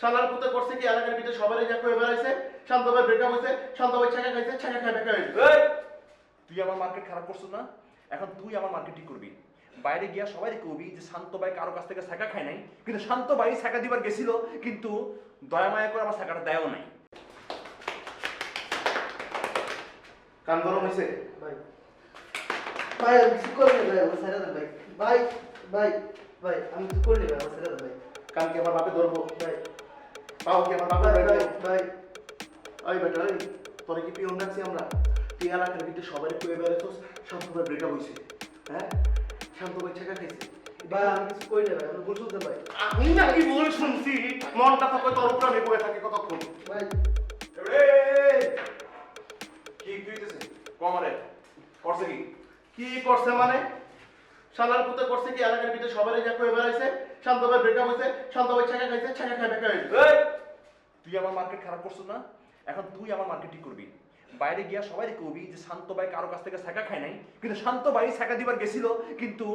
শালার পুতে করছে কি? এলাকার ভিতরে সবারই যা কয়ে বেড়াইছে শান্ত ভাই ব্রেকআপ হয়েছে শান্ত ভাই ছাকা খাইছে ছাকা খাই বেকা হয়েছে তুই আমার মার্কেট খারাপ করছিস না? এখন তুই আমার মার্কেট ঠিক করবি। বাইরে গিয়া সবাই কবি যে শান্ত ভাই কারও কাছ থেকে শাখা খায় নাই। কিন্তু শান্ত ভাই শাখা দিবার গেছিল কিন্তু দয়া মায়া করে আমার শাখাটা দেয়ও নাই। কান গরম হয়েছে ভাই। ভাই আমি কিছু করিনি ভাই আমার ছেড়ে দেন ভাই। ভাই ভাই ভাই আমি কিছু করিনি ভাই আমার ছেড়ে দেন ভাই। কান কি আমার বাপে ধরবো। ভাই। কি আমার ভাই ভাই ভাই। ওই বেটা ওই তোরে কি পিয়ন রাখছি আমরা? তুই এলাকার ভিতরে সবাই কয়ে শান্ত ভাই ব্রেকআপ হয়েছে হ্যাঁ? শান্ত ভাই ছাকা খাইছে। ভাই আমি কিছু করিনি ভাই আমি ভুল শুনতে ভাই। আমি নাকি ভুল শুনছি? মনটা থাকে তোর উপরে আমি বয়ে থাকি কতক্ষণ? ভাই। কি কি কমারে করছে কি? কি করছে মানে? শালার পুতে করছে কি? এলাকার ভিতরে সবারই যা কয়ে বেড়াইছে শান্ত ভাই ব্রেকআপ হয়েছে শান্ত ভাই ছাকা খাইছে ছাকা খাই বেকা হয়েছে তুই আমার মার্কেট খারাপ করছিস না? এখন তুই আমার মার্কেট ঠিক করবি। বাইরে গিয়া সবাই কবি যে শান্ত ভাই কারও কাছ থেকে শাখা খায় নাই। কিন্তু শান্ত ভাই শাখা দিবার গেছিল কিন্তু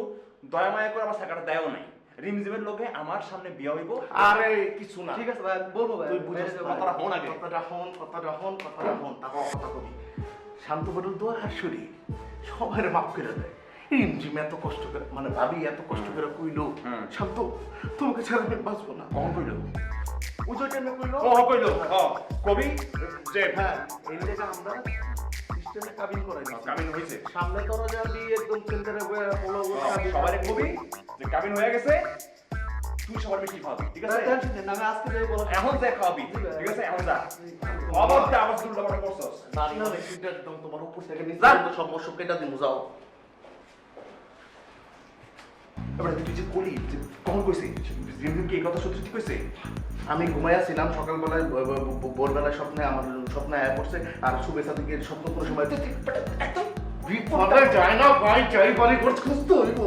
দয়া মায়া করে আমার শাখাটা দেয়ও নাই। রিমঝিমের লোকে আমার সামনে বিয়া হইব। আরে কিছু না। ঠিক আছে ভাই বলব ভাই তুই। কথাটা হন আগে। কথাটা হন কথাটা হন কথাটা হন তারপর কথা কবি। শান্ত তো আর শরীর সবার মাফ করে দেয় রিমঝিম এত কষ্ট করে মানে ভাবি এত কষ্ট করে কইলো। শান্ত তোমাকে ছাড়া আমি বাঁচবো না। কখন কইল? টাইমে কইলো ও কইল কবি যে হ্যাঁ এই লেগে আমরা সিস্টেমে কাবিন করাই না কামিন হয়েছে। সামনে দরজা দিয়ে একদম সেন্টারে বয়ে হলো সবাই কবি যে কামিন হয়ে গেছে তুই সবার বেশি খাওয়াবি ঠিক আছে? না, আমি আজকে যাই বলো। এখন যা খাওয়াবি ঠিক আছে? এখন যা। অবশ্যই আবার দুটো ব্যাপারে করছস। নারী মানে সিটটা একদম তোমার উপর থেকে নিচে সব মশক কেটা দিমু যাও। এবারে তুই যে যে কখন রিমঝিম কি এই কথা সত্যি কইছে? আমি ঘুমাইয়াছিলাম সকালবেলায় ভোরবেলায় স্বপ্নে আমার স্বপ্নে আয়া পড়ছে আর শুভেচ্ছা থেকে স্বপ্ন কোনো সময় একদম যায় না ভাই যাই বাড়ি খুঁজতে হইব।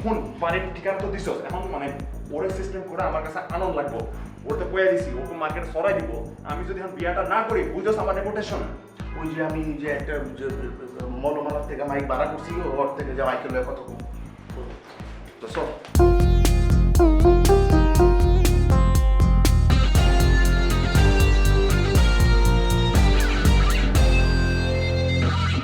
ফোন বাড়ির ঠিকানা তো দিছস। এখন মানে ওরে সিস্টেম করে আমার কাছে আনন্দ লাগবো। ওর তো কয়ে দিছি ওকে মার্কেট সরাই দিব। আমি যদি এখন বিয়াটা না করি বুঝছস আমার রেপুটেশন ওই যে আমি যে একটা মলমালার থেকে মাইক ভাড়া করছি ওর থেকে যে মাইকেল কত 不错。